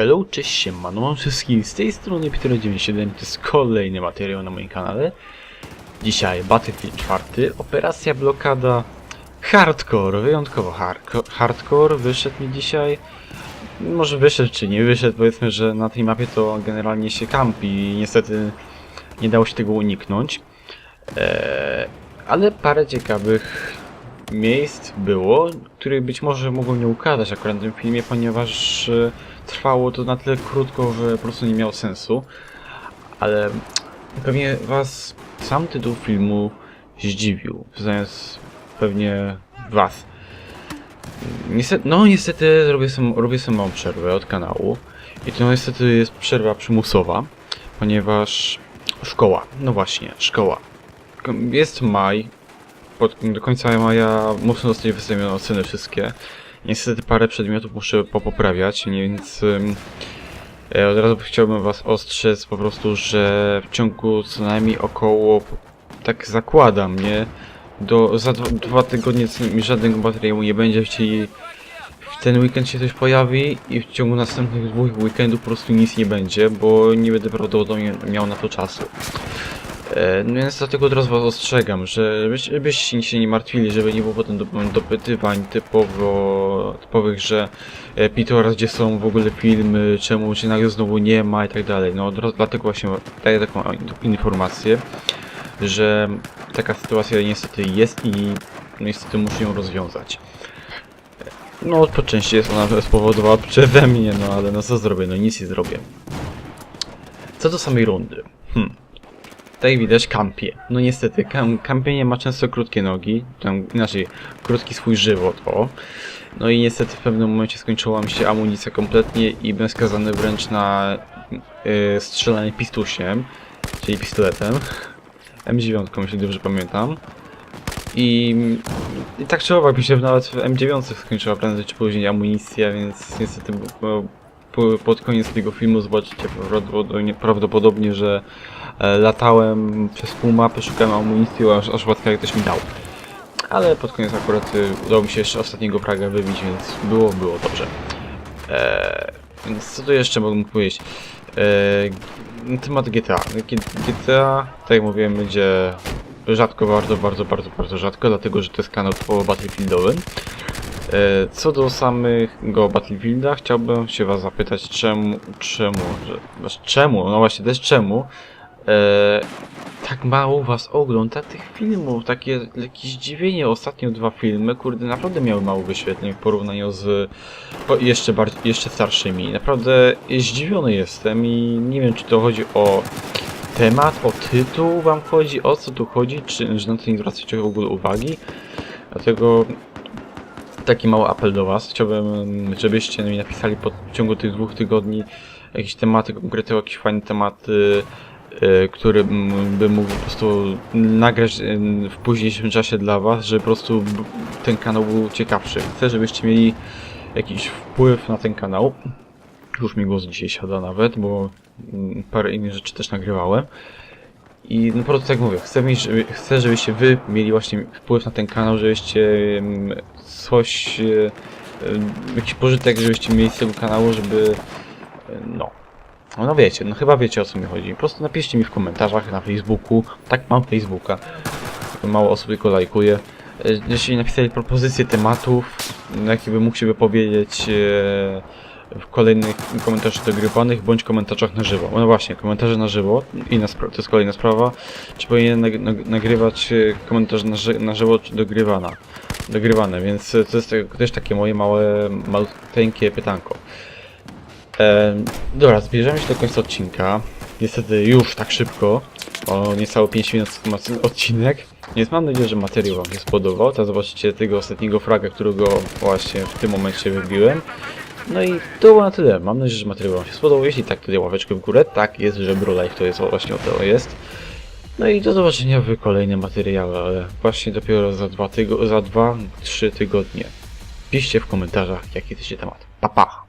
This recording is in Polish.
Hello, cześć, siemano, mam wszystkich z tej strony Peter97, to jest kolejny materiał na moim kanale. Dzisiaj Battlefield 4, operacja blokada Hardcore, wyjątkowo hardco- hardcore, wyszedł mi dzisiaj. Może wyszedł czy nie wyszedł, powiedzmy, że na tej mapie to generalnie się kampi i niestety nie dało się tego uniknąć. Eee, ale parę ciekawych miejsc było, których być może mogą nie ukazać akurat w tym filmie, ponieważ e, trwało to na tyle krótko, że po prostu nie miało sensu. Ale pewnie was sam tytuł filmu zdziwił, zamiast pewnie was. Niestety, no niestety robię sobie, robię małą przerwę od kanału i to niestety jest przerwa przymusowa, ponieważ szkoła, no właśnie, szkoła. Jest maj, pod, do końca maja muszą zostać wystawione oceny wszystkie. Niestety parę przedmiotów muszę popoprawiać, więc e, od razu chciałbym was ostrzec po prostu, że w ciągu co najmniej około, tak zakładam, nie? Do, za dwa, dwa tygodnie żadnego materiału nie będzie, czyli w ten weekend się coś pojawi i w ciągu następnych dwóch weekendów po prostu nic nie będzie, bo nie będę prawdopodobnie miał na to czasu. E, no więc dlatego od razu was ostrzegam, że byś- żebyście się nie martwili, żeby nie było potem do, dopytywań typowo, typowych, że e, Peter, gdzie są w ogóle filmy, czemu się nagle znowu nie ma i tak dalej. No od razu dlatego właśnie daję taką informację, że taka sytuacja niestety jest i niestety muszę ją rozwiązać. No po części jest ona spowodowana przeze mnie, no ale no co zrobię, no nic nie zrobię. Co do samej rundy. Hmm. Tutaj widać kampie. No niestety, kam kampienie ma często krótkie nogi, tam inaczej, krótki swój żywot, o. No i niestety w pewnym momencie skończyła mi się amunicja kompletnie i byłem skazany wręcz na yy, strzelanie pistusiem, czyli pistoletem. M9, jeśli dobrze pamiętam. I, I tak czy owak mi się nawet w M9 skończyła prędzej czy później amunicja, więc niestety pod koniec tego filmu zobaczycie prawdopodobnie, że e, latałem przez pół mapy, szukałem amunicji, aż, aż łatka ktoś mi dał. Ale pod koniec akurat y, udało mi się jeszcze ostatniego fraga wybić, więc było, było dobrze. E, więc co tu jeszcze mogę powiedzieć? E, na temat GTA. GTA, tak jak mówiłem, będzie rzadko, bardzo, bardzo, bardzo, bardzo rzadko, dlatego że to jest kanał typowo battlefieldowy. E, Co do samego Battlefielda, chciałbym się was zapytać, czemu, czemu, że, znaczy czemu, no właśnie też czemu, e, tak mało was ogląda tych filmów, takie jakieś zdziwienie, ostatnio dwa filmy, kurde, naprawdę miały mało wyświetleń w porównaniu z po, jeszcze bardziej, jeszcze starszymi, naprawdę zdziwiony jestem i nie wiem, czy to chodzi o temat, o tytuł wam chodzi, o co tu chodzi, czy że na to nie zwracacie w ogóle uwagi, dlatego taki mały apel do Was. Chciałbym, żebyście mi napisali po ciągu tych dwóch tygodni jakieś tematy, konkretnie jakieś fajne tematy, y, które mm, bym mógł po prostu nagrać y, w późniejszym czasie dla Was, żeby po prostu ten kanał był ciekawszy. Chcę, żebyście mieli jakiś wpływ na ten kanał. Już mi głos dzisiaj siada nawet, bo mm, parę innych rzeczy też nagrywałem. I no po prostu tak mówię, chcę, mieć, chcę, żebyście wy mieli właśnie wpływ na ten kanał, żebyście mm, coś, e, e, jakiś pożytek, żebyście mieli z tego kanału, żeby e, no, no wiecie, no chyba wiecie o co mi chodzi. Po prostu napiszcie mi w komentarzach na Facebooku, tak mam Facebooka, mało osób tylko lajkuje. Jeśli napisali propozycje tematów, na jakie bym mógł się wypowiedzieć w kolejnych komentarzach dogrywanych, bądź komentarzach na żywo. No właśnie, komentarze na żywo, inna spra- to jest kolejna sprawa. Czy powinien nag nag nagrywać komentarze na, ży na żywo, czy dogrywana? Dogrywane, więc to jest też takie moje małe, maluteńkie pytanko. E, dobra, zbliżamy się do końca odcinka. Niestety już tak szybko, o niecałe 5 minut odcinek. Więc mam nadzieję, że materiał Wam się spodobał. Teraz zobaczycie tego ostatniego fraga, którego właśnie w tym momencie wybiłem. No i to było na tyle. Mam nadzieję, że materiał Wam się spodobał. Jeśli tak, to ławeczkę w górę. Tak, jest żebro live, to jest właśnie o to jest. No i do zobaczenia w kolejnym materiale, ale właśnie dopiero za dwa, tygo za dwa, trzy tygodnie. Piszcie w komentarzach, jaki to się temat. Pa, pa!